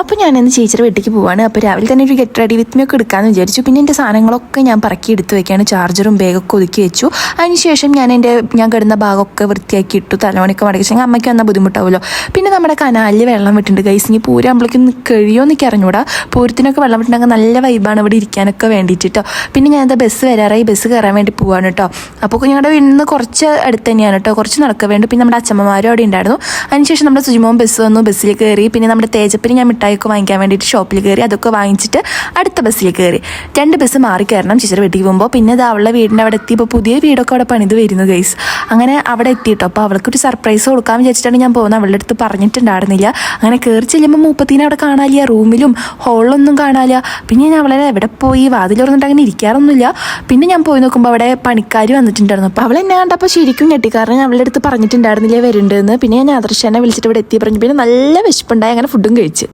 അപ്പോൾ ഇന്ന് ചേച്ചിയുടെ വീട്ടിലേക്ക് പോവാണ്. അപ്പോൾ രാവിലെ തന്നെ ഒരു ഗെറ്റ് റെഡി വിത്ത് മീ ഒക്കെ എടുക്കാമെന്ന് വിചാരിച്ചു. പിന്നെ എന്റെ സാധനങ്ങളൊക്കെ ഞാൻ പറക്കി എടുത്ത് വയ്ക്കുകയാണ് ചാർജറും ബാഗൊക്കെ ഒതുക്കി വെച്ചു. അതിനുശേഷം ഞാൻ എന്റെ ഞാൻ കിടന്ന ഭാഗമൊക്കെ വൃത്തിയാക്കി ഇട്ടു. തലമണിക്ക് മടക്കിച്ചെങ്കിൽ അമ്മയ്ക്ക് വന്നാൽ ബുദ്ധിമുട്ടാവുമല്ലോ. പിന്നെ നമ്മുടെ കനാലിൽ വെള്ളം വിട്ടിട്ടുണ്ട്. കൈസ് ഇനി പൂരാകുമ്പോഴേക്കും കഴിയുമോ എന്നൊക്കെ അറിഞ്ഞൂടാ. പൂരത്തിനൊക്കെ വെള്ളം വിട്ടുണ്ടെങ്കിൽ നല്ല വൈബാണ് ഇവിടെ ഇരിക്കാനൊക്കെ വേണ്ടിയിട്ട് കേട്ടോ പിന്നെ ഞാനത് ബസ് വരാറായി. ബസ് കയറാൻ വേണ്ടി പോവാണ് കേട്ടോ അപ്പോൾ ഞങ്ങളുടെ വീട്ടിൽ നിന്ന് കുറച്ച് അടുത്ത് തന്നെയാണ് കേട്ടോ കുറച്ച് നടക്കാൻ വേണ്ടി. പിന്നെ നമ്മുടെ അച്ഛമ്മമാരും അവിടെ ഉണ്ടായിരുന്നു. അതിനുശേഷം നമ്മുടെ സുജിമോൻ ബസ് വന്നു. ബസ്സിൽ കയറി. പിന്നെ നമ്മുടെ തേജപ്പിന് ഞാൻ മിഠായിയൊക്കെ വാങ്ങിക്കാൻ വേണ്ടിയിട്ട് ഷോപ്പിൽ കയറി അതൊക്കെ വാങ്ങിച്ചിട്ട് അടുത്ത ബസ്സിൽ കയറി. രണ്ട് ബസ് മാറി കയറണം. ചേച്ചിയുടെ വീട്ടിൽ പോകുമ്പോൾ പിന്നെ അത് അവളുടെ വീടിന്റെ അവിടെ എത്തിയപ്പോൾ പുതിയ വീടൊക്കെ അവിടെ പണിത് വരുന്നു ഗൈസ് അങ്ങനെ അവിടെ എത്തിയിട്ടോ അപ്പോൾ അവൾക്കൊരു സർപ്രൈസ് കൊടുക്കാൻ വിചാരിച്ചിട്ടാണ് ഞാൻ പോകുന്നത്. അവളുടെ അടുത്ത് പറഞ്ഞിട്ടുണ്ടായിരുന്നില്ല. അങ്ങനെ കയറി ചെല്ലുമ്പോൾ മൂപ്പത്തീനെ അവിടെ കാണാനില്ല. റൂമിലും ഹോളിലൊന്നും കാണാനില്ല. പിന്നെ ഞാൻ അവളെ എവിടെ പോയി? വാതിൽ തുറന്നിട്ട് അങ്ങനെ ഇരിക്കാറൊന്നുമില്ല. പിന്നെ ഞാൻ പോയി നോക്കുമ്പോൾ അവിടെ പണിക്കാർ വന്നിട്ടുണ്ടായിരുന്നു. അപ്പോൾ അവൾ എന്നെ കണ്ടപ്പോൾ ശരിക്കും ഞെട്ടി കാരണം ഞാൻ അവളുടെ അടുത്ത് പറഞ്ഞിട്ടുണ്ടായിരുന്നില്ല വരുന്നുണ്ടെന്ന് പിന്നെ ഞാൻ ആദർശനെ വിളിച്ചിട്ട് ഇവിടെ എത്തി പറഞ്ഞു. പിന്നെ നല്ല വിശപ്പുണ്ടായി. അങ്ങനെ ഫുഡും കഴിച്ച്.